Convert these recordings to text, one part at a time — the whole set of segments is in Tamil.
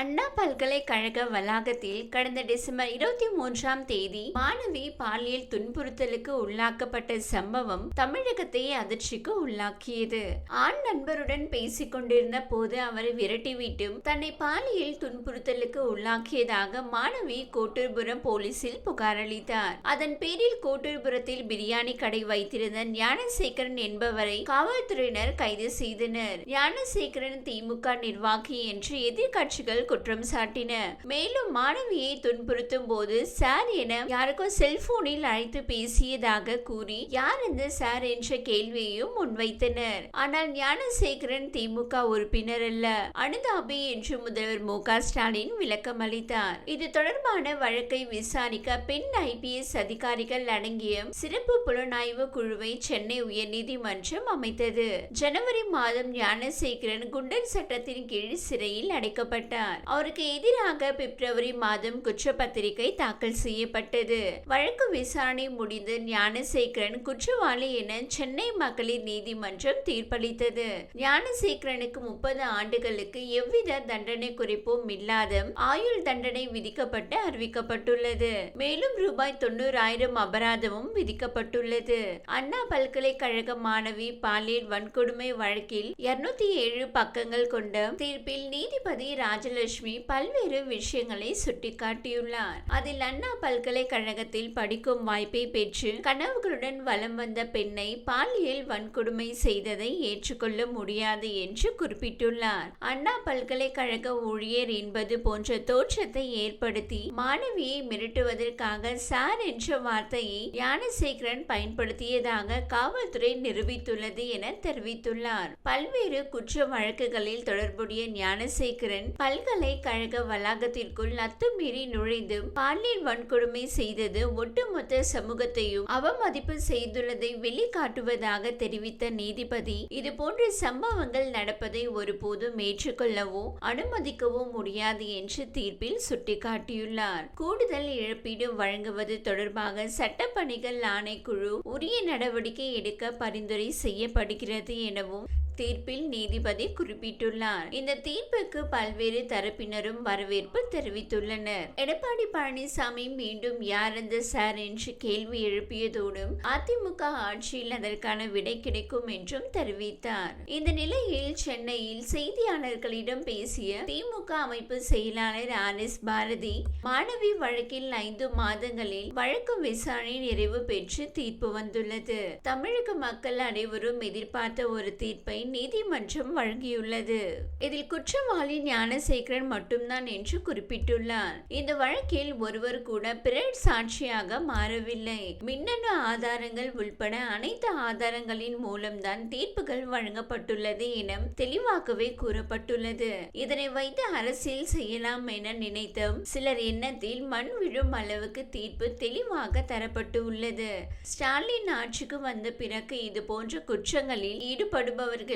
அண்ணா பல்கலைக்கழக வளாகத்தில் கடந்த டிசம்பர் இருபத்தி மூன்றாம் தேதி மாணவி பாலியல் துன்புறுத்தலுக்கு உள்ளாக்கப்பட்ட சம்பவம் தமிழகத்தை அதிர்ச்சிக்கு உள்ளாக்கியது. ஆண் நண்பருடன் பேசிக் கொண்டிருந்த போது அவரை விரட்டிவிட்டும் தன்னை பாலியல் துன்புறுத்தலுக்கு உள்ளாக்கியதாக மாணவி கோட்டூர்புரம் போலீசில் புகார் அளித்தார். அதன் பேரில் கோட்டூர்புரத்தில் பிரியாணி கடை வைத்திருந்த ஞானசேகரன் என்பவரை காவல்துறையினர் கைது செய்தனர். ஞானசேகரன் திமுக நிர்வாகி என்று எதிர்க்கட்சிகள் குற்றம் சாட்டின. மேலும் மாணவியை துன்புறுத்தும் போது சார் என யாருக்கோ செல்போனில் அழைத்து பேசியதாக கூறி யார் இந்த சார் என்ற கேள்வியையும் முன்வைத்தனர். ஆனால் ஞானசேகரன் திமுக உறுப்பினர் அல்ல. அனுதாபி என்று முதல்வர் மு ஸ்டாலின் விளக்கம் அளித்தார். இது தொடர்பான வழக்கை விசாரிக்க பெண் ஐபிஎஸ் அதிகாரிகள் அடங்கிய சிறப்பு புலனாய்வு குழுவை சென்னை உயர்நீதிமன்றம் அமைத்தது. ஜனவரி மாதம் ஞானசேகரன் குண்டர் சட்டத்தின் கீழ் சிறையில் அடைக்கப்பட்டார். அவருக்கு எதிராக பிப்ரவரி மாதம் குற்றப்பத்திரிகை தாக்கல் செய்யப்பட்டது. வழக்கு விசாரணை முடிந்து ஞானசேகரன் குற்றவாளி என சென்னை மகளிர் நீதிமன்றம் தீர்ப்பளித்தது. ஞானசேகரனுக்கு முப்பது ஆண்டுகளுக்கு எவ்வித தண்டனை குறிப்பும் இல்லாத ஆயுள் தண்டனை விதிக்கப்பட்டு அறிவிக்கப்பட்டுள்ளது. மேலும் ரூபாய் தொண்ணூறாயிரம் அபராதமும் விதிக்கப்பட்டுள்ளது. அண்ணா பல்கலைக்கழக மாணவி பாலியல் வன்கொடுமை வழக்கில் இருநூத்தி ஏழு பக்கங்கள் கொண்ட தீர்ப்பில் நீதிபதி ராஜலட்சுமி விஜயலட்சுமி பல்வேறு விஷயங்களை சுட்டிக்காட்டியுள்ளார். அதில் அண்ணா பல்கலைக்கழகத்தில் படிக்கும் வாய்ப்பை பெற்று கனவுகளுடன் வலம் வந்த பெண்ணை பாலியல் வன்கொடுமை செய்ததை ஏற்றுக்கொள்ள முடியாது என்று குறிப்பிட்டுள்ளார். அண்ணா பல்கலைக்கழக ஊழியர் என்பது போன்ற தோற்றத்தை ஏற்படுத்தி மாணவியை மிரட்டுவதற்காக சார் என்ற வார்த்தையை ஞானசேகரன் பயன்படுத்தியதாக காவல்துறை நிரூபித்துள்ளது என தெரிவித்துள்ளார். பல்வேறு குற்ற வழக்குகளில் தொடர்புடைய ஞானசேகரன் பல்கலை பல்கலைக்கழக வளாகத்திற்குள் அத்துமீறி நுழைந்து பாலியல் வன்கொடுமை செய்தது ஒட்டுமொத்த சமூகத்தையும் அவமதிப்பு செய்துள்ளதை வெளிக்காட்டுவதாக தெரிவித்த நீதிபதி இது போன்ற சம்பவங்கள் நடப்பதை ஒருபோதும் ஏற்றுக்கொள்ளவோ அனுமதிக்கவோ முடியாது என்று தீர்ப்பில் சுட்டிக்காட்டியுள்ளார். கூடுதல் இழப்பீடு வழங்குவது தொடர்பாக சட்டப்பணிகள் ஆணைக்குழு உரிய நடவடிக்கை எடுக்க பரிந்துரை செய்யப்படுகிறது எனவும் தீர்ப்பில் நீதிபதி குறிப்பிட்டுள்ளார். இந்த தீர்ப்புக்கு பல்வேறு தரப்பினரும் வரவேற்பு தெரிவித்துள்ளனர். எடப்பாடி பழனிசாமி மீண்டும் யார் அந்த சார் என்று கேள்வி எழுப்பியதோடும் அதிமுக ஆட்சியில் அதற்கான விடை கிடைக்கும் என்றும் தெரிவித்தார். இந்த நிலையில் சென்னையில் செய்தியாளர்களிடம் பேசிய திமுக அமைப்பு செயலாளர் ஆர் எஸ் பாரதி மாணவி வழக்கில் ஐந்து மாதங்களில் வழக்கு விசாரணை நிறைவு பெற்று தீர்ப்பு வந்துள்ளது. தமிழக மக்கள் அனைவரும் எதிர்பார்த்த ஒரு தீர்ப்பை நீதிமன்றம் வழங்கியுள்ளது. இதில் குற்றவாளி ஞானசேகரன் மட்டும்தான் என்று குறிப்பிட்டுள்ளார். இந்த வழக்கில் ஒருவர் கூட பிறர் சாட்சியாக மாறவில்லை. மின்னணு ஆதாரங்கள் உள்பட அனைத்து ஆதாரங்களின் மூலம்தான் தீர்ப்புகள் வழங்கப்பட்டுள்ளது என தெளிவாகவே கூறப்பட்டுள்ளது. இதனை வைத்து அரசியல் செய்யலாம் என நினைத்தும் சிலர் எண்ணத்தில் மண் விழும் அளவுக்கு தீர்ப்பு தெளிவாக தரப்பட்டு உள்ளது ஸ்டாலின் ஆட்சிக்கு வந்த பிறகு இது போன்ற குற்றங்களில்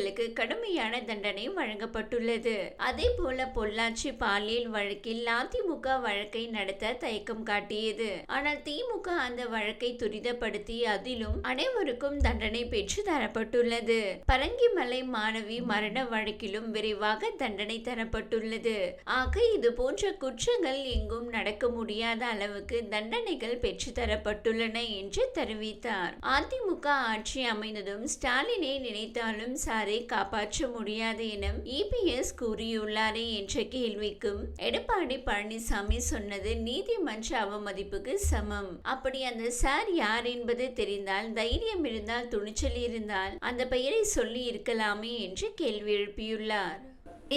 குற்றவாளிகளுக்கு கடுமையான தண்டனை வழங்கப்பட்டுள்ளது. அதே போல பொள்ளாச்சி பாலியல் வழக்கில் அதிமுக வழக்கை நடத்த தயக்கம் காட்டியது. ஆனால் திமுக அந்த வழக்கை துரிதப்படுத்தி அதிலும் அனைவருக்கும் தண்டனை பெற்று தரப்பட்டுள்ளது. பரங்கிமலை மாணவி மரண வழக்கிலும் விரைவாக தண்டனை தரப்பட்டுள்ளது. ஆக இது போன்ற குற்றங்கள் எங்கும் நடக்க முடியாத அளவுக்கு தண்டனைகள் பெற்று தரப்பட்டுள்ளன என்று தெரிவித்தார். அதிமுக ஆட்சி அமைந்ததும் ஸ்டாலினை நினைத்தாலும் சாரி காப்பாற்ற முடியாது என இபிஎஸ் கூறியுள்ளாரே என்ற கேள்விக்கும் எடப்பாடி பழனிசாமி சொன்னது நீதிமன்ற அவமதிப்புக்கு சமம். அப்படி அந்த சார் யார் என்பது தெரிந்தால் தைரியம் இருந்தால் துணிச்சல் இருந்தால் அந்த பெயரை சொல்லி இருக்கலாமே என்று கேள்வி எழுப்பியுள்ளார்.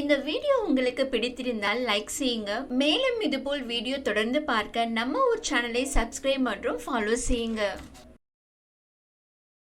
இந்த வீடியோ உங்களுக்கு பிடித்திருந்தால் லைக் செய்யுங்க. மேலும் இதுபோல் வீடியோ தொடர்ந்து பார்க்க நம்ம ஒரு சேனலை சப்ஸ்கிரைப் மற்றும் ஃபாலோ செய்யுங்க.